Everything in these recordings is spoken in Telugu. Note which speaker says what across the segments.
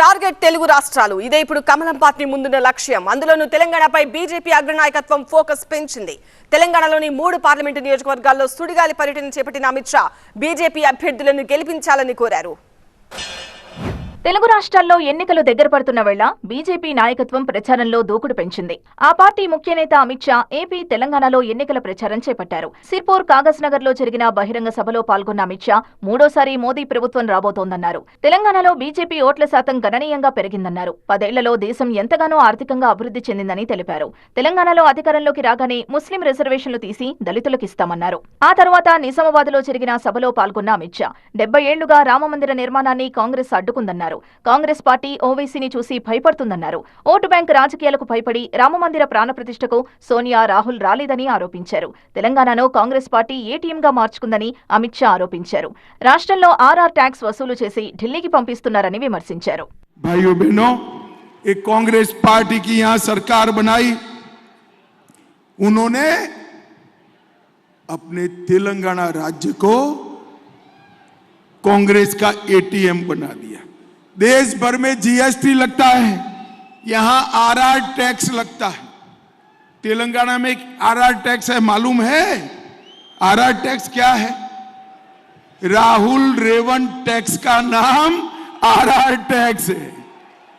Speaker 1: టార్గెట్ తెలుగు రాష్ట్రాలు. ఇదే ఇప్పుడు కమలం పార్టీ ముందున్న లక్ష్యం. అందులోనూ తెలంగాణపై బీజేపీ అగ్రనాయకత్వం ఫోకస్ పెంచింది. తెలంగాణలోని మూడు పార్లమెంటు నియోజకవర్గాల్లో సుడిగాలి పర్యటన చేపట్టిన అమిత్ షా బీజేపీ అభ్యర్థులను గెలిపించాలని కోరారు.
Speaker 2: తెలుగు రాష్ట్రాల్లో ఎన్నికలు దగ్గర పడుతున్న వేళ బీజేపీ నాయకత్వం ప్రచారంలో దూకుడు పెంచింది. ఆ పార్టీ ముఖ్య నేత అమిత్ షా ఏపీ తెలంగాణలో ఎన్నికల ప్రచారం చేపట్టారు. సిర్పూర్ కాగజ్నగర్లో జరిగిన బహిరంగ సభలో పాల్గొన్న అమిత్ షా మూడోసారి మోదీ ప్రభుత్వం రాబోతోందన్నారు. తెలంగాణలో బీజేపీ ఓట్ల శాతం గణనీయంగా పెరిగిందన్నారు. పదేళ్ళలో దేశం ఎంతగానో ఆర్థికంగా అభివృద్ధి చెందిందని తెలిపారు. తెలంగాణలో అధికారంలోకి రాగానే ముస్లిం రిజర్వేషన్లు తీసి దళితులకిస్తామన్నారు. ఆ తర్వాత నిజామాబాద్లో జరిగిన సభలో పాల్గొన్న అమిత్ షా డెబ్బై ఏళ్ళుగా రామమందిర నిర్మాణాన్ని కాంగ్రెస్ అడ్డుకుందన్నారు. కాంగ్రెస్ పార్టీ ఓవైసీని చూసి భయపడుతుందన్నారు ఓటు బ్యాంక్ రాజకీయాలకు భయపడి రామమందిర ప్రాణప్రతిష్ఠకు సోనియా రాహుల్ రాలేదని ఆరోపించారు తెలంగాణను కాంగ్రెస్ పార్టీ ఏటీఎంగా మార్చుకుందని అమిత్ షా ఆరోపించారు రాష్ట్రంలో ఆర్ఆర్ ట్యాక్స్ వసూలు చేసి ఢిల్లీకి పంపిస్తున్నారని విమర్శించారు
Speaker 3: भाइयों बहनों एक कांग्रेस पार्टी की यहां सरकार बनाई उन्होंने अपने तेलंगाना राज्य को कांग्रेस का एटीएम बना दिया देश भर में जीएसटी लगता है। यहाँ आरआर टैक्स लगता है। तेलंगाना में आरआर टैक्स है, मालूम है? आरआर टैक्स क्या है? राहुल रेवन टैक्स का नाम आरआर टैक्स है।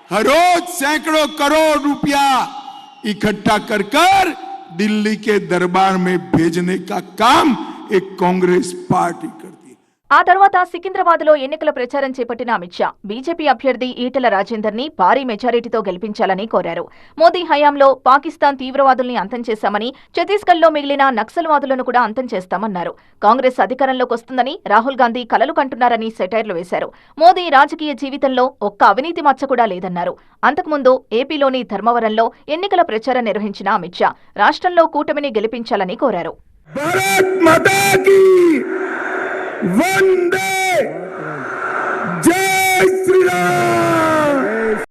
Speaker 3: हर रोज सैकड़ों करोड़ रुपया इकट्ठा कर कर दिल्ली के दरबार में भेजने का काम एक कांग्रेस पार्टी करती
Speaker 2: ఆ తర్వాత సికింద్రాబాద్లో ఎన్నికల ప్రచారం చేపట్టిన అమిత్ షా బీజేపీ అభ్యర్థి ఈటల రాజేందర్ని భారీ మెజారిటీతో గెలిపించాలని కోరారు. మోదీ హయాంలో పాకిస్తాన్ తీవ్రవాదుల్ని అంతం చేశామని ఛత్తీస్గఢ్లో మిగిలిన నక్సల్వాదులను కూడా అంతం చేస్తామన్నారు. కాంగ్రెస్ అధికారంలోకి వస్తుందని రాహుల్ గాంధీ కలలు కంటున్నారని సెటైర్లు వేశారు. మోదీ రాజకీయ జీవితంలో ఒక్క అవినీతి మచ్చ కూడా లేదన్నారు. అంతకుముందు ఏపీలోని ధర్మవరంలో ఎన్నికల ప్రచారం నిర్వహించిన అమిత్ షా రాష్ట్రంలో కూటమిని గెలిపించాలని కోరారు.
Speaker 3: Vande!